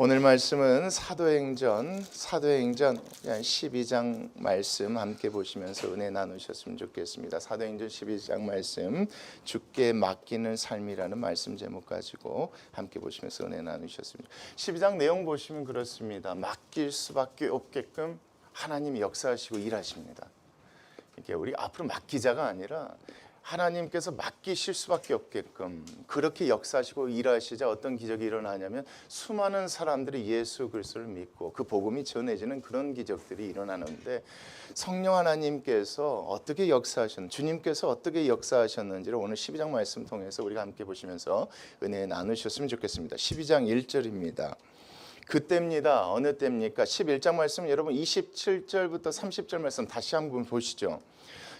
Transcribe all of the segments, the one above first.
오늘 말씀은 사도행전 사도행전 12장 말씀 함께 보시면서 은혜 나누셨으면 좋겠습니다. 사도행전 12장 말씀 죽게 맡기는 삶이라는 말씀 제목 가지고 함께 보시면서 은혜 나누셨습니다. 12장 내용 보시면 그렇습니다. 맡길 수밖에 없게끔 하나님이 역사하시고 일하십니다. 이게 우리 앞으로 맡기자가 아니라 하나님께서 맡기실 수밖에 없게끔 그렇게 역사하시고 일하시자 어떤 기적이 일어나냐면 수많은 사람들이 예수 그리스도를 믿고 그 복음이 전해지는 그런 기적들이 일어나는데 성령 하나님께서 어떻게 역사하셨는지 주님께서 어떻게 역사하셨는지를 오늘 12장 말씀 통해서 우리가 함께 보시면서 은혜 나누셨으면 좋겠습니다. 12장 1절입니다. 그때입니다. 어느 때입니까? 11장 말씀 여러분 27절부터 30절 말씀 다시 한번 보시죠.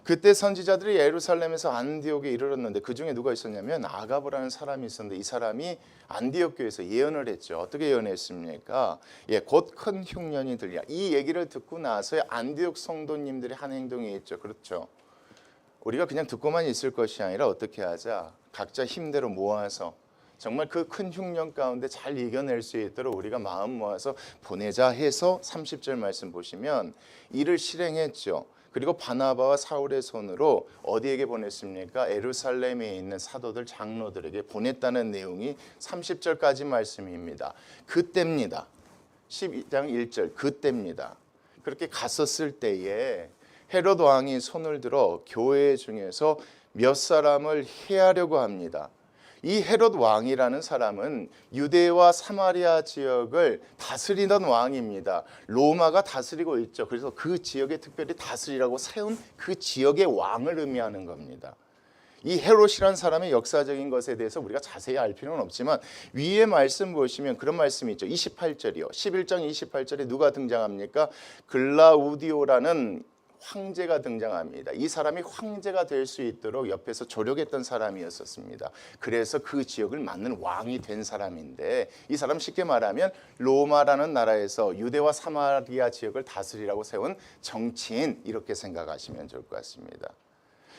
그때 선지자들이 예루살렘에서 안디옥에 이르렀는데 그 중에 누가 있었냐면 아가보라는 사람이 있었는데 이 사람이 안디옥 교회에서 예언을 했죠. 어떻게 예언했습니까? 예, 곧 큰 흉년이 들리라. 이 얘기를 듣고 나서 안디옥 성도님들의 한 행동이 있죠. 그렇죠. 우리가 그냥 듣고만 있을 것이 아니라 어떻게 하자? 각자 힘대로 모아서 정말 그 큰 흉년 가운데 잘 이겨낼 수 있도록 우리가 마음 모아서 보내자 해서 30절 말씀 보시면 이를 실행했죠. 그리고 바나바와 사울의 손으로 어디에게 보냈습니까? 에루살렘에 있는 사도들 장로들에게 보냈다는 내용이 30절까지 말씀입니다. 그때입니다. 12장 1절 그때입니다. 그렇게 갔었을 때에 헤롯 왕이 손을 들어 교회 중에서 몇 사람을 해하려고 합니다. 이 헤롯 왕이라는 사람은 유대와 사마리아 지역을 다스리던 왕입니다. 로마가 다스리고 있죠. 그래서 그 지역에 특별히 다스리라고 세운 그 지역의 왕을 의미하는 겁니다. 이 헤롯이란 사람의 역사적인 것에 대해서 우리가 자세히 알 필요는 없지만 위에 말씀 보시면 그런 말씀이 있죠. 28절이요. 11장 28절에 누가 등장합니까? 글라우디오라는 황제가 등장합니다. 이 사람이 황제가 될 수 있도록 옆에서 조력했던 사람이었었습니다. 그래서 그 지역을 맡는 왕이 된 사람인데 이 사람 쉽게 말하면 로마라는 나라에서 유대와 사마리아 지역을 다스리라고 세운 정치인 이렇게 생각하시면 좋을 것 같습니다.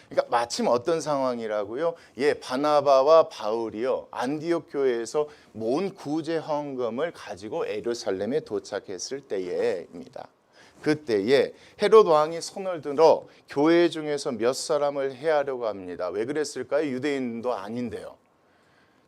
그러니까 마침 어떤 상황이라고요? 예, 바나바와 바울이요 안디옥 교회에서 모은 구제 헌금을 가지고 에루살렘에 도착했을 때에입니다. 그때에 헤롯 왕이 손을 들어 교회 중에서 몇 사람을 해하려고 합니다. 왜 그랬을까요? 유대인도 아닌데요.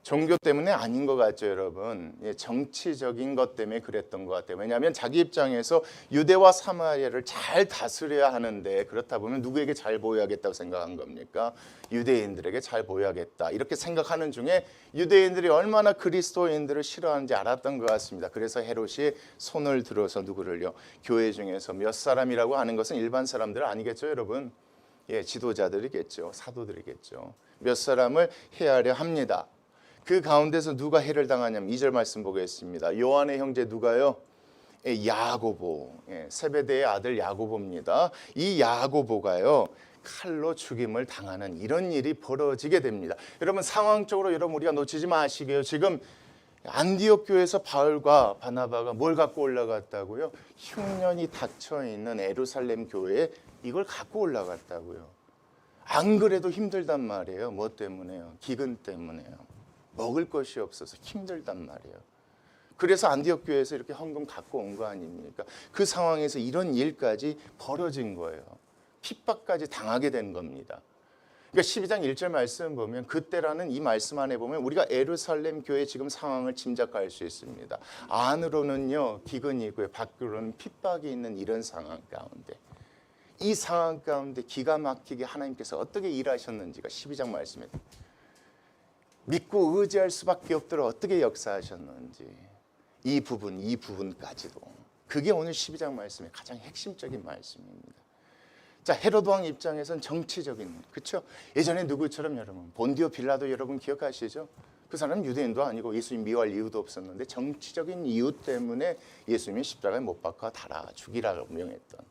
종교 때문에 아닌 것 같죠, 여러분. 예, 정치적인 것 때문에 그랬던 것 같아요. 왜냐하면 자기 입장에서 유대와 사마리아를 잘 다스려야 하는데 그렇다 보면 누구에게 잘 보여야겠다고 생각한 겁니까? 유대인들에게 잘 보여야겠다. 이렇게 생각하는 중에 유대인들이 얼마나 그리스도인들을 싫어하는지 알았던 것 같습니다. 그래서 헤롯이 손을 들어서 누구를요? 교회 중에서 몇 사람이라고 하는 것은 일반 사람들 아니겠죠, 여러분? 예, 지도자들이겠죠. 사도들이겠죠. 몇 사람을 해하려 합니다. 그 가운데서 누가 해를 당하냐면 2절 말씀 보겠습니다. 요한의 형제 누가요? 예, 야고보, 예, 세베대의 아들 야고보입니다. 이 야고보가요. 칼로 죽임을 당하는 이런 일이 벌어지게 됩니다. 여러분 상황적으로 여러분 우리가 놓치지 마시게요. 지금 안디옥 교회에서 바울과 바나바가 뭘 갖고 올라갔다고요? 흉년이 닫혀 있는 에루살렘 교회에 이걸 갖고 올라갔다고요. 안 그래도 힘들단 말이에요. 뭐 때문에요? 기근 때문에요. 먹을 것이 없어서 힘들단 말이에요. 그래서 안디옥 교회에서 이렇게 헌금 갖고 온 거 아닙니까? 그 상황에서 이런 일까지 벌어진 거예요. 핍박까지 당하게 된 겁니다. 그러니까 12장 1절 말씀 보면 그때라는 이 말씀 안에 보면 우리가 에루살렘 교회 지금 상황을 짐작할 수 있습니다. 안으로는요 기근이 있고요 밖으로는 핍박이 있는 이런 상황 가운데 이 상황 가운데 기가 막히게 하나님께서 어떻게 일하셨는지가 12장 말씀에 믿고 의지할 수밖에 없도록 어떻게 역사하셨는지 이 부분 이 부분까지도 그게 오늘 12장 말씀의 가장 핵심적인 말씀입니다. 자 헤로드 왕 입장에선 정치적인 그렇죠? 예전에 누구처럼 여러분 본디오 빌라도 여러분 기억하시죠? 그 사람은 유대인도 아니고 예수님 미워할 이유도 없었는데 정치적인 이유 때문에 예수님이 십자가에 못 박아 달아 죽이라고 명했던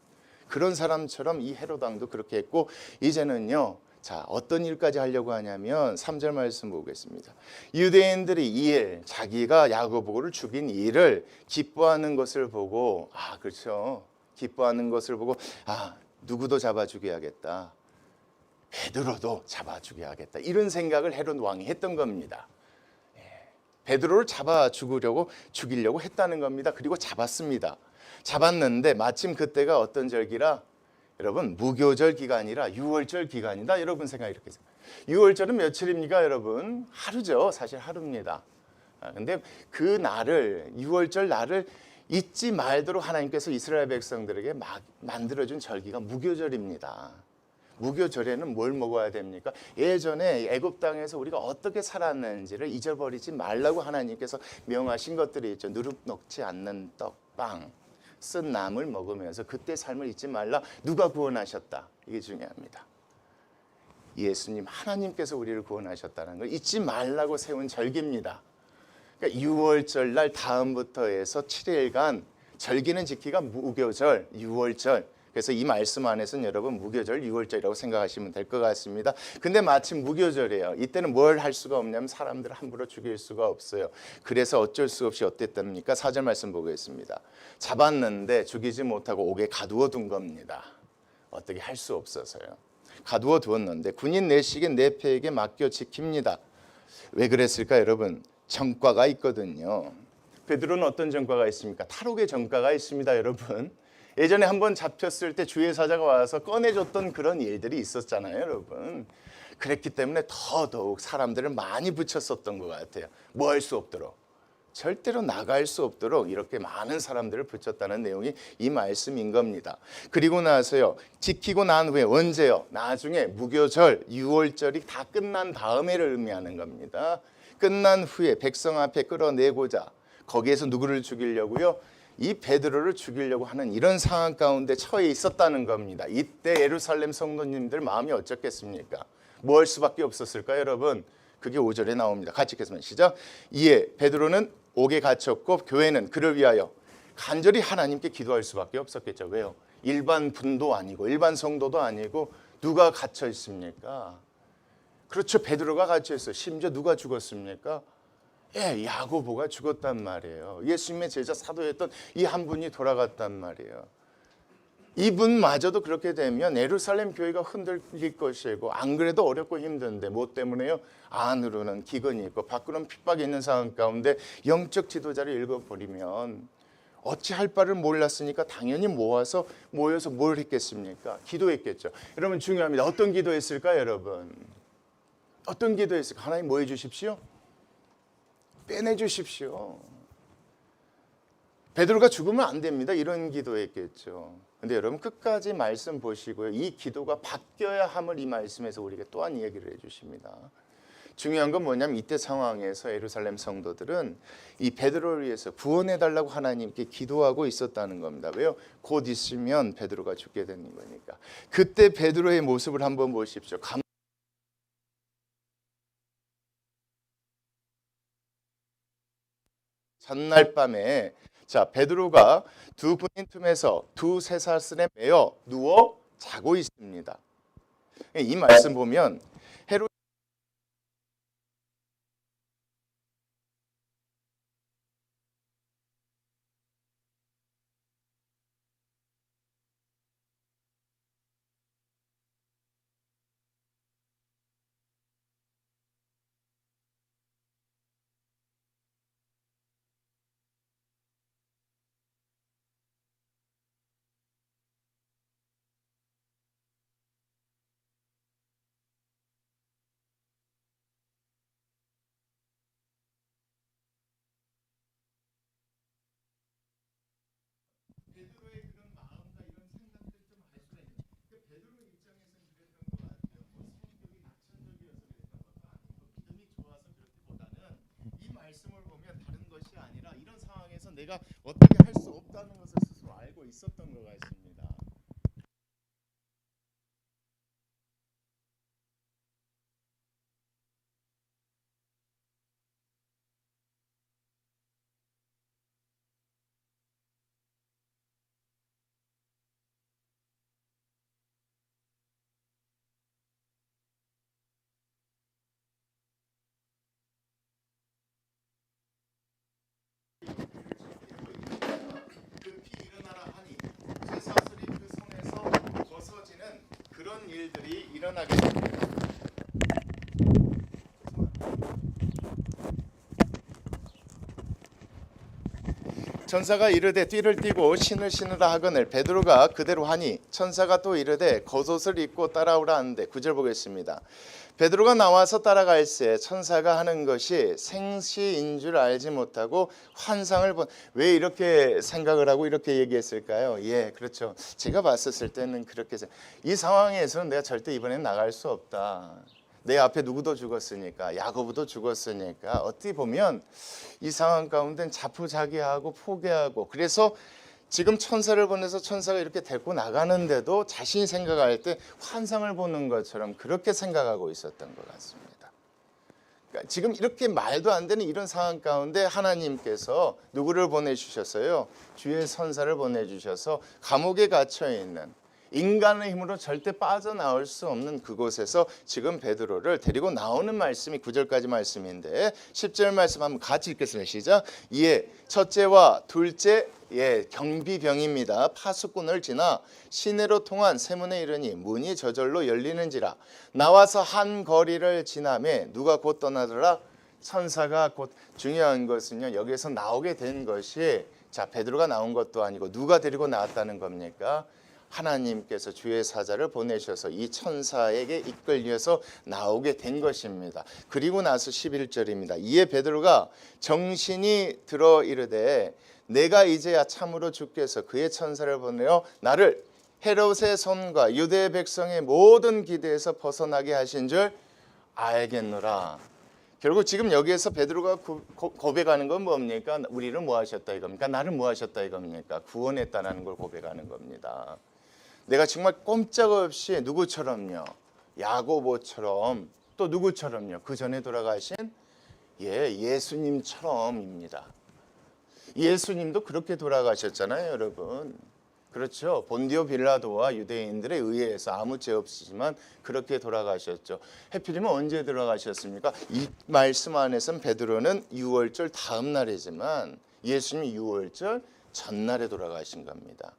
그런 사람처럼 이 헤로드 왕도 그렇게 했고 이제는요 자, 어떤 일까지 하려고 하냐면 3절 말씀 보겠습니다. 유대인들이 이 일, 자기가 야고보를 죽인 일을 기뻐하는 것을 보고 아, 그렇죠. 기뻐하는 것을 보고 아, 누구도 잡아 죽여야겠다. 베드로도 잡아 죽여야겠다. 이런 생각을 헤롯 왕이 했던 겁니다. 예, 베드로를 잡아 죽으려고 죽이려고 했다는 겁니다. 그리고 잡았습니다. 잡았는데 마침 그때가 어떤 절기라 여러분 무교절 기간이라 6월절 기간이다. 여러분 생각 이렇게 생각. 6월절은 며칠입니까, 여러분? 하루죠. 사실 하루입니다. 아, 근데 그 날을 6월절 날을 잊지 말도록 하나님께서 이스라엘 백성들에게 막 만들어준 절기가 무교절입니다. 무교절에는 뭘 먹어야 됩니까? 예전에 애굽 땅에서 우리가 어떻게 살았는지를 잊어버리지 말라고 하나님께서 명하신 것들이 있죠. 누룩 녹지 않는 떡, 빵, 쓴 나물 먹으면서 그때 삶을 잊지 말라. 누가 구원하셨다? 이게 중요합니다. 예수님 하나님께서 우리를 구원하셨다는 걸 잊지 말라고 세운 절기입니다. 그러니까 6월절 날 다음부터 해서 7일간 절기는 지키가 무교절, 6월절. 그래서 이 말씀 안에서는 여러분 무교절, 6월절이라고 생각하시면 될 것 같습니다. 근데 마침 무교절이에요. 이때는 뭘 할 수가 없냐면 사람들을 함부로 죽일 수가 없어요. 그래서 어쩔 수 없이 어땠답니까? 사절 말씀 보겠습니다. 잡았는데 죽이지 못하고 옥에 가두어 둔 겁니다. 어떻게 할 수 없어서요. 가두어 두었는데 군인 내식에 내 패에게 맡겨 지킵니다. 왜 그랬을까 여러분? 정과가 있거든요. 베드로는 어떤 정과가 있습니까? 탈옥의 정과가 있습니다, 여러분. 예전에 한번 잡혔을 때 주의 사자가 와서 꺼내줬던 그런 일들이 있었잖아요, 여러분. 그랬기 때문에 더더욱 사람들을 많이 붙였었던 것 같아요. 뭐 할 수 없도록. 절대로 나갈 수 없도록 이렇게 많은 사람들을 붙였다는 내용이 이 말씀인 겁니다. 그리고 나서요, 지키고 난 후에 언제요? 나중에 무교절, 6월절이 다 끝난 다음에를 의미하는 겁니다. 끝난 후에 백성 앞에 끌어내고자 거기에서 누구를 죽이려고요? 이 베드로를 죽이려고 하는 이런 상황 가운데 처해 있었다는 겁니다. 이때 예루살렘 성도님들 마음이 어쩌겠습니까? 뭐 할 수밖에 없었을까, 여러분? 그게 5절에 나옵니다. 같이 읽겠습니다. 시작. 이에 베드로는 옥에 갇혔고 교회는 그를 위하여 간절히 하나님께 기도할 수밖에 없었겠죠. 왜요? 일반 분도 아니고 일반 성도도 아니고 누가 갇혀 있습니까? 그렇죠. 베드로가 갇혀 있어. 심지어 누가 죽었습니까? 예, 야고보가 죽었단 말이에요. 예수님의 제자 사도였던 이 한 분이 돌아갔단 말이에요. 이분마저도 그렇게 되면 예루살렘 교회가 흔들릴 것이고 안 그래도 어렵고 힘든데 뭐 때문에요? 안으로는 기근이 있고 밖으로는 핍박이 있는 상황 가운데 영적 지도자를 읽어버리면 어찌할 바를 몰랐으니까 당연히 모아서 모여서 뭘 했겠습니까? 기도했겠죠. 여러분 중요합니다. 어떤 기도했을까 여러분? 어떤 기도했을까? 하나님 뭐 해주십시오? 빼내주십시오. 베드로가 죽으면 안 됩니다. 이런 기도했겠죠. 근데 여러분 끝까지 말씀 보시고요. 이 기도가 바뀌어야 함을 이 말씀에서 우리에게 또한 얘기를 해주십니다. 중요한 건 뭐냐면 이때 상황에서 예루살렘 성도들은 이 베드로를 위해서 구원해 달라고 하나님께 기도하고 있었다는 겁니다. 왜요? 곧 있으면 베드로가 죽게 되는 거니까. 그때 베드로의 모습을 한번 보십시오. 감... 전날 밤에 자 베드로가 두 군인 틈에서 두 쇠사슬에 매어 누워 자고 있습니다. 이 말씀 보면 헤로 베드로의 그런 마음과 이런 생각들 좀 알 수가 있는. 그 베드로 입장에서는 그랬던 것 같아요. 뭐 성격이 낙천적이어서 그랬던 것도 아니고 믿음이 좋아서 그렇기보다는 이 말씀을 보면 다른 것이 아니라 이런 상황에서 내가 어떻게 할 수 없다는 것을 스스로 알고 있었던 것 같습니다. 급히 일어나라 하니 쇠사슬이 그 손에서 벗어지는 그런 일들이 일어나게 됩니다. 천사가 이르되 띠를 띠고 신을 신으라 하거늘 베드로가 그대로 하니 천사가 또 이르되 겉옷을 입고 따라오라 하는데 구절 보겠습니다. 베드로가 나와서 따라갈새 천사가 하는 것이 생시인 줄 알지 못하고 환상을 본 왜 이렇게 생각을 하고 이렇게 얘기했을까요? 예, 그렇죠. 제가 봤었을 때는 그렇게 생- 이 상황에서는 내가 절대 이번엔 나갈 수 없다. 내 앞에 누구도 죽었으니까 야고보도 죽었으니까 어떻게 보면 이 상황 가운데는 자포자기하고 포기하고 그래서 지금 천사를 보내서 천사가 이렇게 데리고 나가는데도 자신이 생각할 때 환상을 보는 것처럼 그렇게 생각하고 있었던 것 같습니다. 그러니까 지금 이렇게 말도 안 되는 이런 상황 가운데 하나님께서 누구를 보내주셨어요? 주의 선사를 보내주셔서 감옥에 갇혀 있는 인간의 힘으로 절대 빠져나올 수 없는 그곳에서 지금 베드로를 데리고 나오는 말씀이 9절까지 말씀인데 10절 말씀 한번 같이 읽겠습니다. 시작. 예, 첫째와 둘째 예, 경비병입니다. 파수꾼을 지나 시내로 통한 세문에 이르니 문이 저절로 열리는지라 나와서 한 거리를 지나매 누가 곧 떠나더라 천사가 곧 중요한 것은요 여기에서 나오게 된 것이 자 베드로가 나온 것도 아니고 누가 데리고 나왔다는 겁니까? 하나님께서 주의 사자를 보내셔서 이 천사에게 이끌려서 나오게 된 것입니다. 그리고 나서 11절입니다. 이에 베드로가 정신이 들어 이르되 내가 이제야 참으로 주께서 그의 천사를 보내어 나를 헤롯의 손과 유대 백성의 모든 기대에서 벗어나게 하신 줄 알겠노라. 결국 지금 여기에서 베드로가 고백하는 건 뭡니까? 우리를 뭐 하셨다 이겁니까? 나를 뭐 하셨다 이겁니까? 구원했다라는 걸 고백하는 겁니다. 내가 정말 꼼짝없이 누구처럼요? 야고보처럼 또 누구처럼요? 그 전에 돌아가신 예, 예수님처럼입니다. 예수님도 그렇게 돌아가셨잖아요, 여러분. 그렇죠. 본디오 빌라도와 유대인들에 의해서 아무 죄 없으지만 그렇게 돌아가셨죠. 해필이면 언제 돌아가셨습니까? 이 말씀 안에서는 베드로는 6월절 다음 날이지만 예수님이 6월절 전날에 돌아가신 겁니다.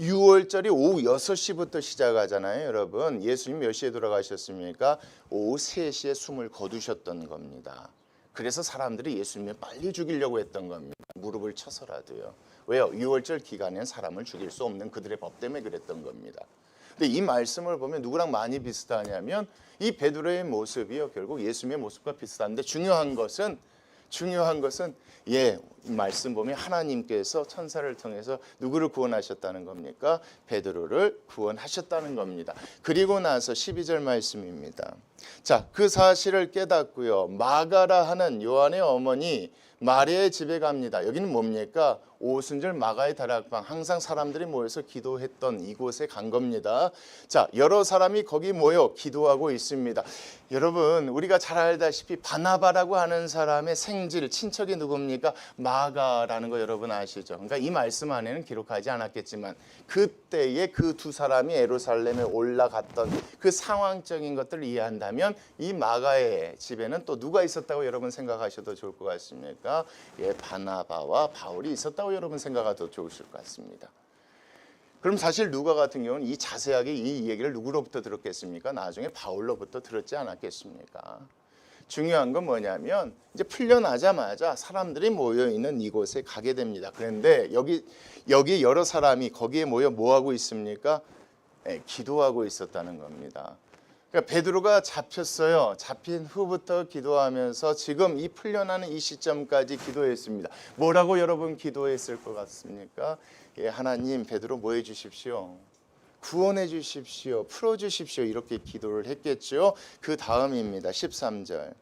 6월절이 오후 6시부터 시작하잖아요, 여러분. 예수님 몇 시에 돌아가셨습니까? 오후 3시에 숨을 거두셨던 겁니다. 그래서 사람들이 예수님을 빨리 죽이려고 했던 겁니다. 무릎을 쳐서라도요. 왜요? 6월절 기간엔 사람을 죽일 수 없는 그들의 법 때문에 그랬던 겁니다. 근데 이 말씀을 보면 누구랑 많이 비슷하냐면 이 베드로의 모습이요. 결국 예수님의 모습과 비슷한데 중요한 것은 중요한 것은 예, 이 말씀 보면 하나님께서 천사를 통해서 누구를 구원하셨다는 겁니까? 베드로를 구원하셨다는 겁니다. 그리고 나서 12절 말씀입니다. 자, 그 사실을 깨닫고요. 마가라 하는 요한의 어머니 마리아의 집에 갑니다. 여기는 뭡니까? 오순절 마가의 다락방 항상 사람들이 모여서 기도했던 이곳에 간 겁니다. 자, 여러 사람이 거기 모여 기도하고 있습니다. 여러분, 우리가 잘 알다시피 바나바라고 하는 사람의 생질 친척이 누굽니까? 마가라는 거 여러분 아시죠? 그러니까 이 말씀 안에는 기록하지 않았겠지만 그때에 그두 사람이 에루살렘에 올라갔던 그 상황적인 것들을 이해한다면 이 마가의 집에는 또 누가 있었다고 여러분 생각하셔도 좋을 것 같습니까? 예, 바나바와 바울이 있었다고 여러분 생각하도 좋으실 것 같습니다. 그럼 사실 누가 같은 경우는 이 자세하게 이 얘기를 누구로부터 들었겠습니까? 나중에 바울로부터 들었지 않았겠습니까? 중요한 건 뭐냐면 이제 풀려나자마자 사람들이 모여 있는 이곳에 가게 됩니다. 그런데 여기 여기 여러 사람이 거기에 모여 뭐 하고 있습니까? 예, 기도하고 있었다는 겁니다. 그러니까 베드로가 잡혔어요. 잡힌 후부터 기도하면서 지금 이 풀려나는 이 시점까지 기도했습니다. 뭐라고 여러분 기도했을 것 같습니까? 예, 하나님 베드로 뭐 해주십시오. 구원해 주십시오. 풀어 주십시오. 이렇게 기도를 했겠죠. 그 다음입니다. 13절.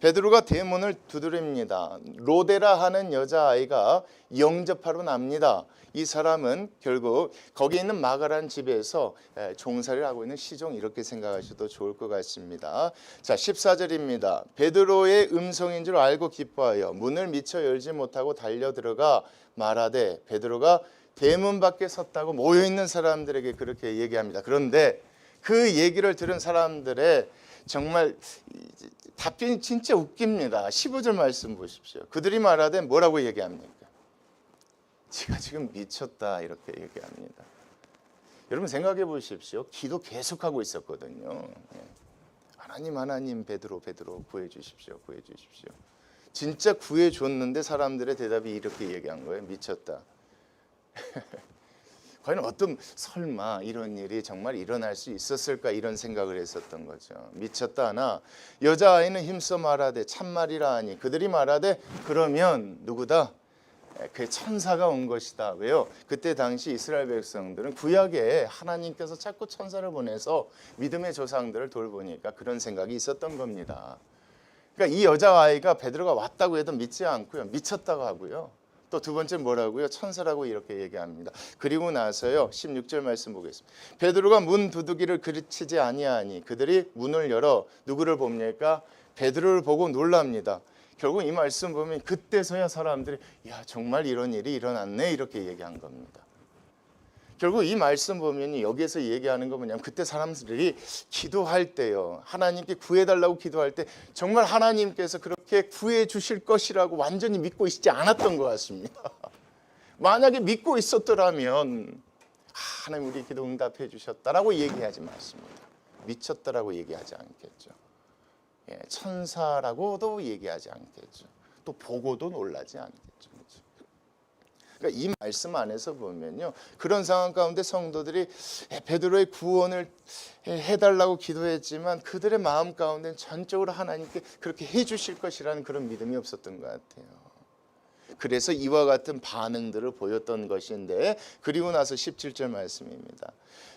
베드로가 대문을 두드립니다. 로데라 하는 여자아이가 영접하러 납니다. 이 사람은 결국 거기 있는 마가란 집에서 에, 종살이를 하고 있는 시종 이렇게 생각하셔도 좋을 것 같습니다. 자, 14절입니다. 베드로의 음성인 줄 알고 기뻐하여 문을 미처 열지 못하고 달려 들어가 말하되 베드로가 대문 밖에 섰다고 모여 있는 사람들에게 그렇게 얘기합니다. 그런데 그 얘기를 들은 사람들의 정말 답변이 진짜 웃깁니다. 15절 말씀 보십시오. 그들이 말하되 뭐라고 얘기합니까? 제가 지금 미쳤다 이렇게 얘기합니다. 여러분 생각해 보십시오. 기도 계속하고 있었거든요. 예. 하나님 하나님 베드로 베드로 구해 주십시오. 구해 주십시오. 진짜 구해 줬는데 사람들의 대답이 이렇게 얘기한 거예요. 미쳤다. 과연 어떤 설마 이런 일이 정말 일어날 수 있었을까 이런 생각을 했었던 거죠. 미쳤다 하나 여자아이는 힘써 말하되 참말이라 하니 그들이 말하되 그러면 누구다? 그 천사가 온 것이다. 왜요? 그때 당시 이스라엘 백성들은 구약에 하나님께서 자꾸 천사를 보내서 믿음의 조상들을 돌보니까 그런 생각이 있었던 겁니다. 그러니까 이 여자아이가 베드로가 왔다고 해도 믿지 않고요. 미쳤다고 하고요. 또 두 번째 뭐라고요? 천사라고 이렇게 얘기합니다. 그리고 나서요. 16절 말씀 보겠습니다. 베드로가 문 두드기를 그르치지 아니하니 그들이 문을 열어 누구를 봅니까? 베드로를 보고 놀랍니다. 결국 이 말씀 보면 그때서야 사람들이 야 정말 이런 일이 일어났네 이렇게 얘기한 겁니다. 결국 이 말씀 보면 여기에서 얘기하는 거 뭐냐면 그때 사람들이 기도할 때요 하나님께 구해달라고 기도할 때 정말 하나님께서 그렇게 구해 주실 것이라고 완전히 믿고 있지 않았던 것 같습니다. 만약에 믿고 있었더라면 아, 하나님 우리 기도 응답해 주셨다라고 얘기하지 않습니다. 미쳤다라고 얘기하지 않겠죠. 예, 천사라고도 얘기하지 않겠죠. 또 보고도 놀라지 않겠죠. 그러니까 이 말씀 안에서 보면요 그런 상황 가운데 성도들이 베드로의 구원을 해달라고 기도했지만 그들의 마음 가운데 전적으로 하나님께 그렇게 해주실 것이라는 그런 믿음이 없었던 것 같아요. 그래서 이와 같은 반응들을 보였던 것인데 그리고 나서 17절 말씀입니다.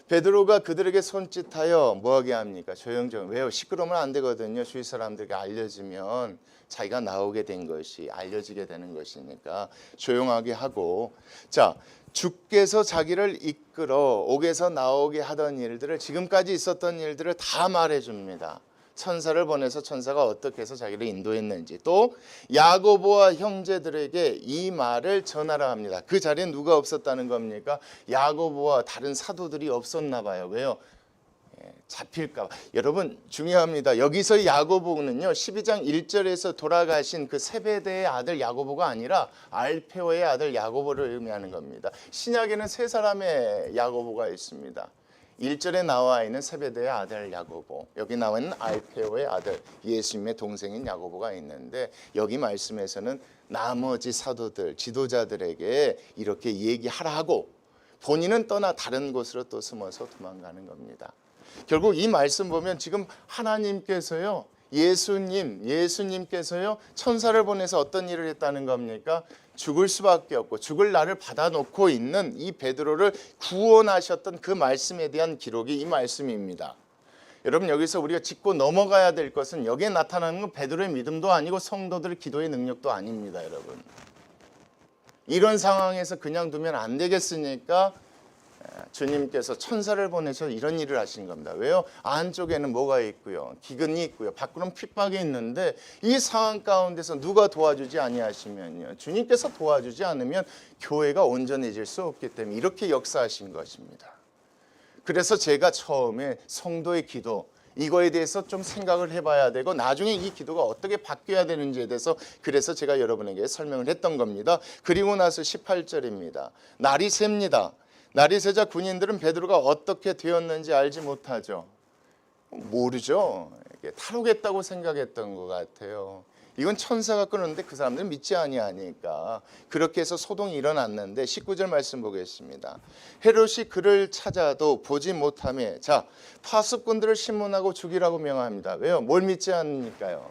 베드로가 그들에게 손짓하여 뭐하게 합니까? 조용조용. 왜요? 시끄러우면 안 되거든요. 주위 사람들에게 알려지면 자기가 나오게 된 것이 알려지게 되는 것이니까 조용하게 하고 자 주께서 자기를 이끌어 옥에서 나오게 하던 일들을 지금까지 있었던 일들을 다 말해 줍니다. 천사를 보내서 천사가 어떻게 해서 자기를 인도했는지 또 야고보와 형제들에게 이 말을 전하라 합니다. 그 자리에 누가 없었다는 겁니까? 야고보와 다른 사도들이 없었나 봐요. 왜요? 예, 잡힐까 봐. 여러분 중요합니다. 여기서 야고보는요. 12장 1절에서 돌아가신 그 세베대의 아들 야고보가 아니라 알페오의 아들 야고보를 의미하는 겁니다. 신약에는 세 사람의 야고보가 있습니다. 1절에 나와 있는 세베대의 아들 야고보 여기 나와 있는 알페오의 아들 예수님의 동생인 야고보가 있는데 여기 말씀에서는 나머지 사도들 지도자들에게 이렇게 얘기하라 하고 본인은 떠나 다른 곳으로 또 숨어서 도망가는 겁니다. 결국 이 말씀 보면 지금 하나님께서요 예수님 예수님께서요 천사를 보내서 어떤 일을 했다는 겁니까? 죽을 수밖에 없고 죽을 날을 받아놓고 있는 이 베드로를 구원하셨던 그 말씀에 대한 기록이 이 말씀입니다. 여러분 여기서 우리가 짚고 넘어가야 될 것은 여기에 나타나는 건 베드로의 믿음도 아니고 성도들의 기도의 능력도 아닙니다, 여러분. 이런 상황에서 그냥 두면 안 되겠으니까 주님께서 천사를 보내서 이런 일을 하신 겁니다. 왜요? 안쪽에는 뭐가 있고요. 기근이 있고요. 밖으로는 핍박이 있는데 이 상황 가운데서 누가 도와주지 아니하시면요. 주님께서 도와주지 않으면 교회가 온전해질 수 없기 때문에 이렇게 역사하신 것입니다. 그래서 제가 처음에 성도의 기도 이거에 대해서 좀 생각을 해봐야 되고 나중에 이 기도가 어떻게 바뀌어야 되는지에 대해서 그래서 제가 여러분에게 설명을 했던 겁니다. 그리고 나서 18절입니다. 날이 셉니다. 새자 군인들은 베드로가 어떻게 되었는지 알지 못하죠. 모르죠. 탈옥했다고 생각했던 것 같아요. 이건 천사가 끊었는데 그 사람들은 믿지 아니하니까 그렇게 해서 소동이 일어났는데 19절 말씀 보겠습니다. 헤롯이 그를 찾아도 보지 못함에 자 파수꾼들을 신문하고 죽이라고 명합니다. 왜요? 뭘 믿지 않으니까요.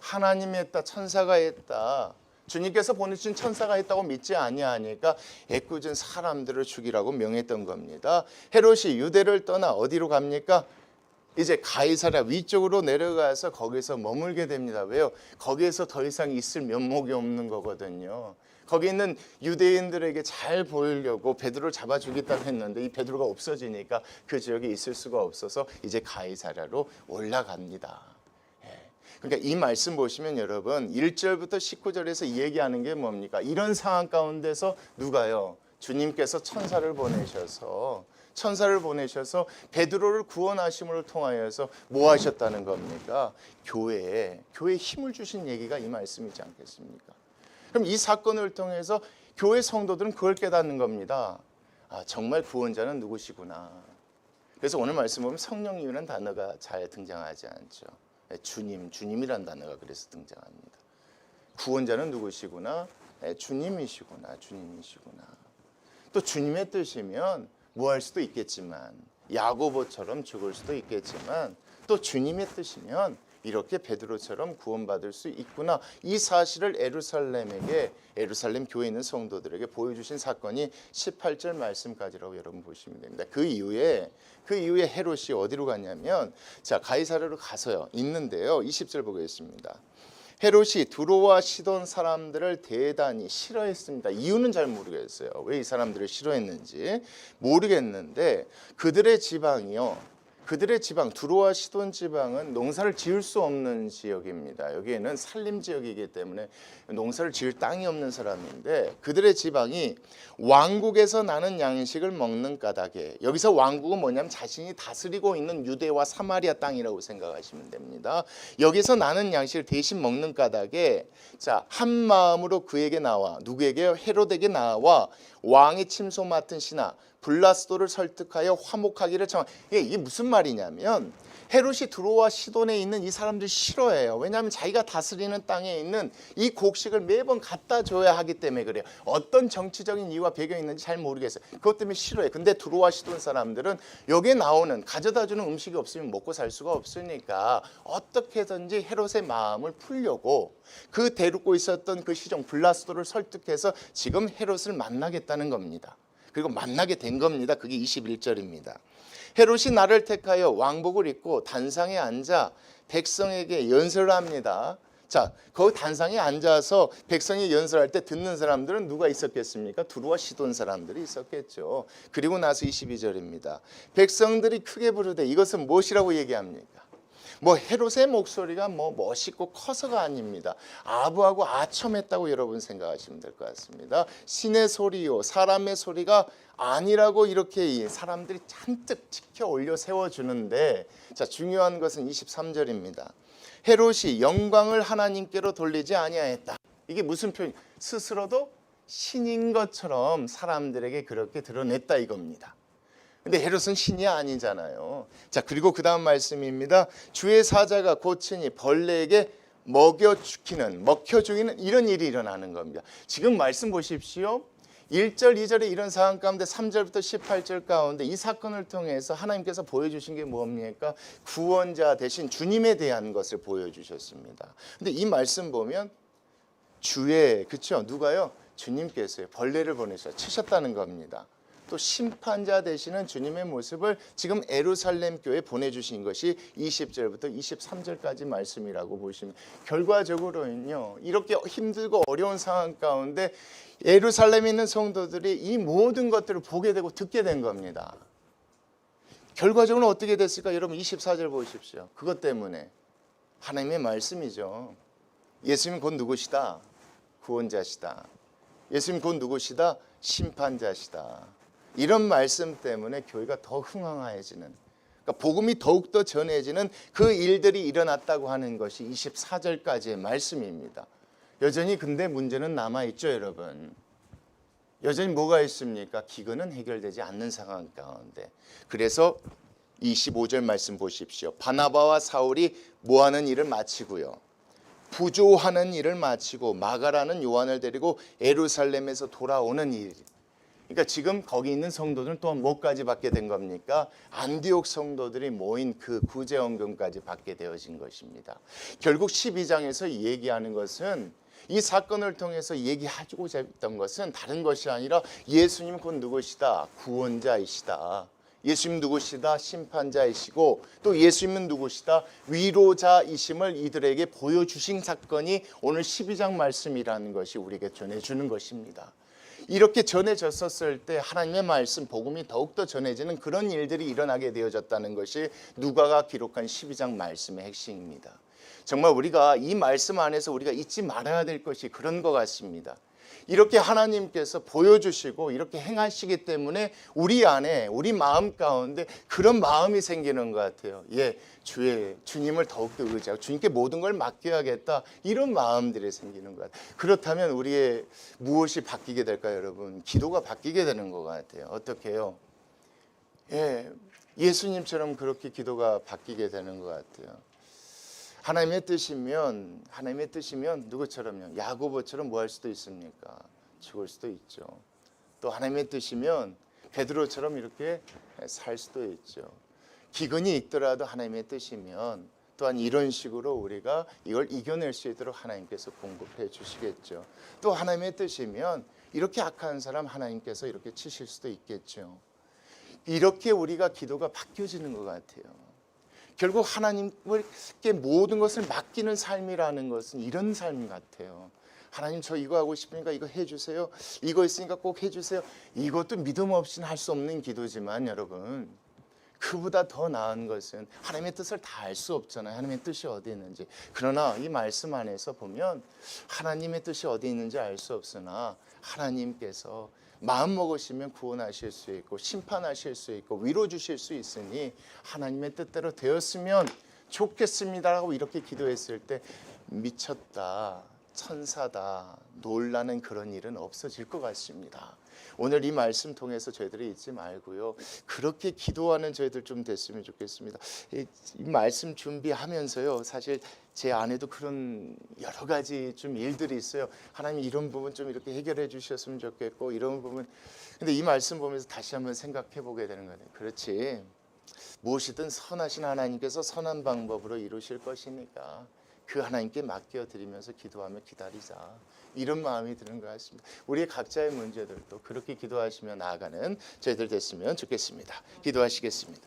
하나님이 했다 천사가 했다. 주님께서 보내신 천사가 있다고 믿지 아니하니까 애꿎은 사람들을 죽이라고 명했던 겁니다. 헤롯이 유대를 떠나 어디로 갑니까? 이제 가이사랴 위쪽으로 내려가서 거기서 머물게 됩니다. 왜요? 거기에서 더 이상 있을 면목이 없는 거거든요. 거기 있는 유대인들에게 잘 보이려고 베드로를 잡아 주겠다고 했는데 이 베드로가 없어지니까 그 지역에 있을 수가 없어서 이제 가이사랴로 올라갑니다. 그러니까 이 말씀 보시면 여러분 1절부터 19절에서 얘기하는 게 뭡니까? 이런 상황 가운데서 누가요? 주님께서 천사를 보내셔서 천사를 보내셔서 베드로를 구원하심을 통하여서 뭐 하셨다는 겁니까? 교회에 교회에 힘을 주신 얘기가 이 말씀이지 않겠습니까? 그럼 이 사건을 통해서 교회 성도들은 그걸 깨닫는 겁니다. 아, 정말 구원자는 누구시구나. 그래서 오늘 말씀 보면 성령님이라는 단어가 잘 등장하지 않죠. 주님, 주님이란 단어가 그래서 등장합니다. 구원자는 누구시구나? 예, 주님이시구나. 주님이시구나. 또 주님의 뜻이면 뭐 할 수도 있겠지만 야고보처럼 죽을 수도 있겠지만 또 주님의 뜻이면 이렇게 베드로처럼 구원받을 수 있구나. 이 사실을 에루살렘에게 에루살렘 교회에 있는 성도들에게 보여주신 사건이 18절 말씀까지라고 여러분 보시면 됩니다. 그 이후에 그 이후에 헤롯이 어디로 갔냐면 자 가이사르로 가서요. 있는데요. 20절 보겠습니다. 헤롯이 두로와 시돈 사람들을 대단히 싫어했습니다. 이유는 잘 모르겠어요. 왜 이 사람들을 싫어했는지 모르겠는데 그들의 지방이요. 그들의 지방 두로와 시돈 지방은 농사를 지을 수 없는 지역입니다. 여기에는 산림 지역이기 때문에 농사를 지을 땅이 없는 사람인데 그들의 지방이 왕국에서 나는 양식을 먹는 까닭에 여기서 왕국은 뭐냐면 자신이 다스리고 있는 유대와 사마리아 땅이라고 생각하시면 됩니다. 여기서 나는 양식을 대신 먹는 까닭에 자한 마음으로 그에게 나와 누구에게 헤롯에게 나와 왕의 침소 맡은 신하 블라스도를 설득하여 화목하기를 청하. 이게, 이게 무슨 말이냐면 헤롯이 두로와 시돈에 있는 이 사람들 싫어해요. 왜냐하면 자기가 다스리는 땅에 있는 이 곡식을 매번 갖다 줘야 하기 때문에 그래요. 어떤 정치적인 이유와 배경이 있는지 잘 모르겠어요. 그것 때문에 싫어해요. 근데 두로와 시돈 사람들은 여기에 나오는 가져다 주는 음식이 없으면 먹고 살 수가 없으니까 어떻게든지 헤롯의 마음을 풀려고 그 데리고 있었던 그 시종 블라스도를 설득해서 지금 헤롯을 만나겠다는 겁니다. 그리고 만나게 된 겁니다. 그게 21절입니다. 헤롯이 나를 택하여 왕복을 입고 단상에 앉아 백성에게 연설을 합니다. 자, 그 단상에 앉아서 백성이 연설할 때 듣는 사람들은 누가 있었겠습니까? 두루와 시돈 사람들이 있었겠죠. 그리고 나서 22절입니다. 백성들이 크게 부르되 이것은 무엇이라고 얘기합니까? 뭐 헤롯의 목소리가 뭐 멋있고 커서가 아닙니다. 아부하고 아첨했다고 여러분 생각하시면 될 것 같습니다. 신의 소리요 사람의 소리가 아니라고 이렇게 사람들이 잔뜩 지켜 올려 세워 주는데 자 중요한 것은 23절입니다. 헤롯이 영광을 하나님께로 돌리지 아니하였다. 이게 무슨 표현? 스스로도 신인 것처럼 사람들에게 그렇게 드러냈다 이겁니다. 근데 헤롯은 신이 아니잖아요. 자, 그리고 그 다음 말씀입니다. 주의 사자가 고치니 벌레에게 먹여 죽이는, 먹혀 죽이는 이런 일이 일어나는 겁니다. 지금 말씀 보십시오. 1절, 2절에 이런 상황 가운데 3절부터 18절 가운데 이 사건을 통해서 하나님께서 보여주신 게 뭡니까? 구원자 대신 주님에 대한 것을 보여주셨습니다. 근데 이 말씀 보면 주의, 그쵸? 누가요? 주님께서요. 벌레를 보내셔 치셨다는 겁니다. 또 심판자 되시는 주님의 모습을 지금 에루살렘 교회에 보내주신 것이 20절부터 23절까지 말씀이라고 보시면 결과적으로는요 이렇게 힘들고 어려운 상황 가운데 에루살렘에 있는 성도들이 이 모든 것들을 보게 되고 듣게 된 겁니다. 결과적으로 어떻게 됐을까? 여러분 24절 보십시오. 그것 때문에 하나님의 말씀이죠. 예수님 곧 누구시다? 구원자시다. 예수님 곧 누구시다? 심판자시다. 이런 말씀 때문에 교회가 더 흥황해지는 그러니까 복음이 더욱더 전해지는 그 일들이 일어났다고 하는 것이 24절까지의 말씀입니다. 여전히 근데 문제는 남아 있죠, 여러분. 여전히 뭐가 있습니까? 기근은 해결되지 않는 상황 가운데. 그래서 25절 말씀 보십시오. 바나바와 사울이 모하는 일을 마치고요. 부조하는 일을 마치고 마가라는 요한을 데리고 에루살렘에서 돌아오는 일. 그러니까 지금 거기 있는 성도들은 또한 뭐까지 받게 된 겁니까? 안디옥 성도들이 모인 그 구제원금까지 받게 되어진 것입니다. 결국 12장에서 얘기하는 것은 이 사건을 통해서 얘기하고자 했던 것은 다른 것이 아니라 예수님 곧 누구시다? 구원자이시다. 예수님 누구시다? 심판자이시고 또 예수님은 누구시다? 위로자이심을 이들에게 보여주신 사건이 오늘 12장 말씀이라는 것이 우리에게 전해주는 것입니다. 이렇게 전해졌었을 때 하나님의 말씀 복음이 더욱더 전해지는 그런 일들이 일어나게 되어졌다는 것이 누가가 기록한 12장 말씀의 핵심입니다. 정말 우리가 이 말씀 안에서 우리가 잊지 말아야 될 것이 그런 것 같습니다. 이렇게 하나님께서 보여주시고 이렇게 행하시기 때문에 우리 안에 우리 마음 가운데 그런 마음이 생기는 것 같아요. 예, 주의 주님을 더욱더 의지하고 주님께 모든 걸 맡겨야겠다 이런 마음들이 생기는 것 같아요. 그렇다면 우리의 무엇이 바뀌게 될까요, 여러분? 기도가 바뀌게 되는 것 같아요. 어떻게요? 예, 예수님처럼 그렇게 기도가 바뀌게 되는 것 같아요. 하나님의 뜻이면 하나님의 뜻이면 누구처럼요? 야고보처럼 뭐 할 수도 있습니까? 죽을 수도 있죠. 또 하나님의 뜻이면 베드로처럼 이렇게 살 수도 있죠. 기근이 있더라도 하나님의 뜻이면 또한 이런 식으로 우리가 이걸 이겨낼 수 있도록 하나님께서 공급해 주시겠죠. 또 하나님의 뜻이면 이렇게 악한 사람 하나님께서 이렇게 치실 수도 있겠죠. 이렇게 우리가 기도가 바뀌어지는 것 같아요. 결국 하나님께 모든 것을 맡기는 삶이라는 것은 이런 삶 같아요. 하나님 저 이거 하고 싶으니까 이거 해주세요. 이거 있으니까 꼭 해주세요. 이것도 믿음 없이는 할 수 없는 기도지만 여러분 그보다 더 나은 것은 하나님의 뜻을 다 알 수 없잖아요. 하나님의 뜻이 어디 있는지. 그러나 이 말씀 안에서 보면 하나님의 뜻이 어디 있는지 알 수 없으나 하나님께서 마음 먹으시면 구원하실 수 있고 심판하실 수 있고 위로 주실 수 있으니 하나님의 뜻대로 되었으면 좋겠습니다라고 이렇게 기도했을 때 미쳤다. 천사다. 놀라는 그런 일은 없어질 것 같습니다. 오늘 이 말씀 통해서 저희들이 잊지 말고요. 그렇게 기도하는 저희들 좀 됐으면 좋겠습니다. 이, 이 말씀 준비하면서요. 사실 제 안에도 그런 여러 가지 좀 일들이 있어요. 하나님 이런 부분 좀 이렇게 해결해 주셨으면 좋겠고 이런 부분. 근데 이 말씀 보면서 다시 한번 생각해 보게 되는 거예요. 그렇지. 무엇이든 선하신 하나님께서 선한 방법으로 이루실 것이니까 그 하나님께 맡겨 드리면서 기도하며 기다리자 이런 마음이 드는 것 같습니다. 우리의 각자의 문제들도 그렇게 기도하시며 나아가는 저희들 됐으면 좋겠습니다. 기도하시겠습니다.